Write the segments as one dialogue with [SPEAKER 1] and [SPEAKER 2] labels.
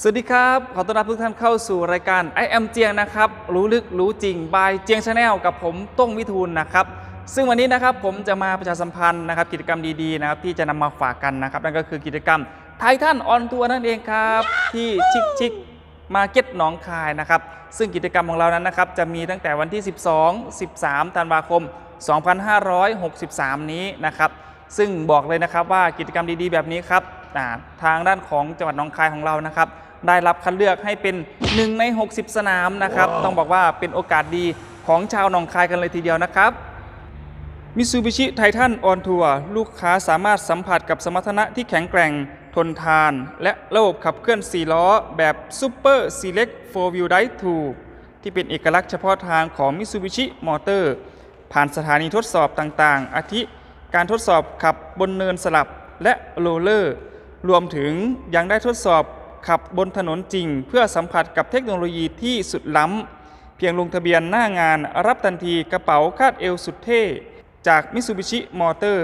[SPEAKER 1] สวัสดีครับ ขอต้อนรับทุกท่านเข้าสู่รายการ I am เจียงนะครับ รู้ลึกรู้จริงบายเจียงชาแนลกับผมต้งวิทูลนะครับ ซึ่งวันนี้นะครับผมจะมาประชาสัมพันธ์นะครับ กิจกรรมดีๆนะครับที่จะนำมาฝากกันนะครับ นั่นก็คือกิจกรรมไททันออนทัวร์นั่นเองครับ ที่ชิคชิคมาเก็ตหนองคายนะครับ ซึ่งกิจกรรมของเรานั้นนะครับจะมีตั้งแต่วันที่ 12 13 ธันวาคม 2563 นี้นะครับ ซึ่งบอกเลยนะครับว่ากิจกรรมดีๆ แบบนี้ครับอ่าทางด้านของจังหวัดหนองคายของเรานะครับ ได้รับคัดเลือกให้เป็น 1 ใน 60 สนามนะครับต้องบอกว่าเป็นโอกาสดีของชาวหนองคายกันเลยทีเดียวนะครับมิ t ซูบิชิไททันออนทัวร์ลูกค้าสามารถสัมผัสกับสมรรถนะที่แข็งแกร่ง ทนทาน และระบบขับเคลื่อน 4 ล้อ แบบ Super Select 4 Wheel Drive 2ที่เป็นเอกลักษณ์เฉพาะทางของ Mitsubishi Motor ผ่านสถานีทดสอบต่างๆ อาทิ การทดสอบขับบนเนินสลับและโรลเลอร์ รวมถึงยังได้ทดสอบขับบนถนนจริง เพื่อสัมผัสกับเทคโนโลยีที่สุดล้ำ เพียงลงทะเบียนหน้างานรับทันทีกระเป๋าคาดเอวสุดเท่ จาก Mitsubishi Motor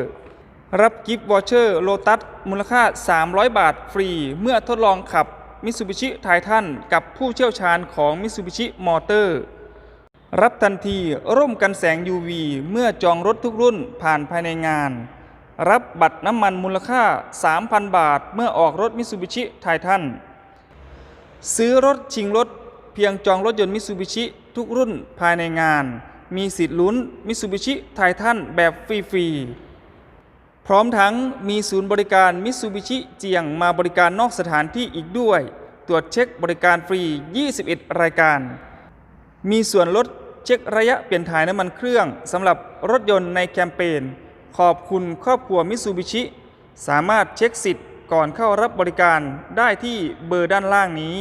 [SPEAKER 1] รับกิฟต์วอเชอร์โลตัสมูลค่า 300 บาทฟรี เมื่อทดลองขับ Mitsubishi Titan กับผู้เชี่ยวชาญของ Mitsubishi Motor รับทันทีร่มกันแสง UV เมื่อจองรถทุกรุ่นผ่านภายในงาน รับบัตรน้ำมันมูลค่า 3,000 บาท เมื่อออกรถ Mitsubishi Titan ซื้อรถชิงรถ เพียงจองรถยนต์ Mitsubishi ทุกรุ่นภายในงาน มีสิทธิ์ลุ้น Mitsubishi Titan แบบฟรีๆ พร้อมทั้งมีศูนย์บริการ Mitsubishi เจียงมาบริการนอกสถานที่อีกด้วย ตรวจเช็คบริการฟรี 21 รายการ มีส่วนลดเช็คระยะเปลี่ยนถ่ายน้ำมันเครื่องสำหรับรถยนต์ในแคมเปญขอบคุณครอบครัวมิซูบิชิ สามารถเช็คสิทธิ์ก่อนเข้ารับบริการได้ที่เบอร์ด้านล่างนี้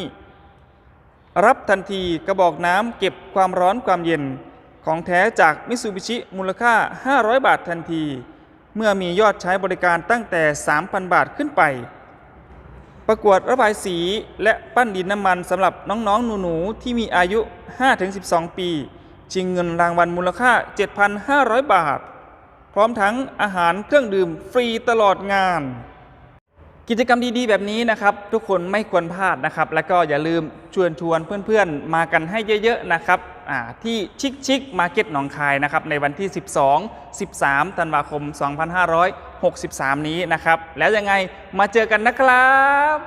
[SPEAKER 1] รับทันทีกระบอกน้ำเก็บความร้อนความเย็น ของแท้จากมิซูบิชิมูลค่า 500 บาททันที เมื่อมียอดใช้บริการตั้งแต่ 3,000 บาทขึ้นไป ประกวดระบายสีและปั้นดินน้ำมันสำหรับน้องๆ หนูๆ ที่มีอายุ 5-12 ปี ชิงเงินรางวัลมูลค่า 7,500 บาท พร้อมทั้งอาหารเครื่องดื่มฟรีตลอดงาน กิจกรรมดีๆ แบบนี้นะครับ ทุกคนไม่ควรพลาดนะครับ แล้วก็อย่าลืมชวนชวนเพื่อนๆ มากันให้เยอะๆ นะครับที่ชิคชิคมาร์เก็ตหนองคายนะครับในวันที่ 12 13 ธันวาคม 2500 63 นี้นะครับ แล้วยังไงมาเจอกันนะครับ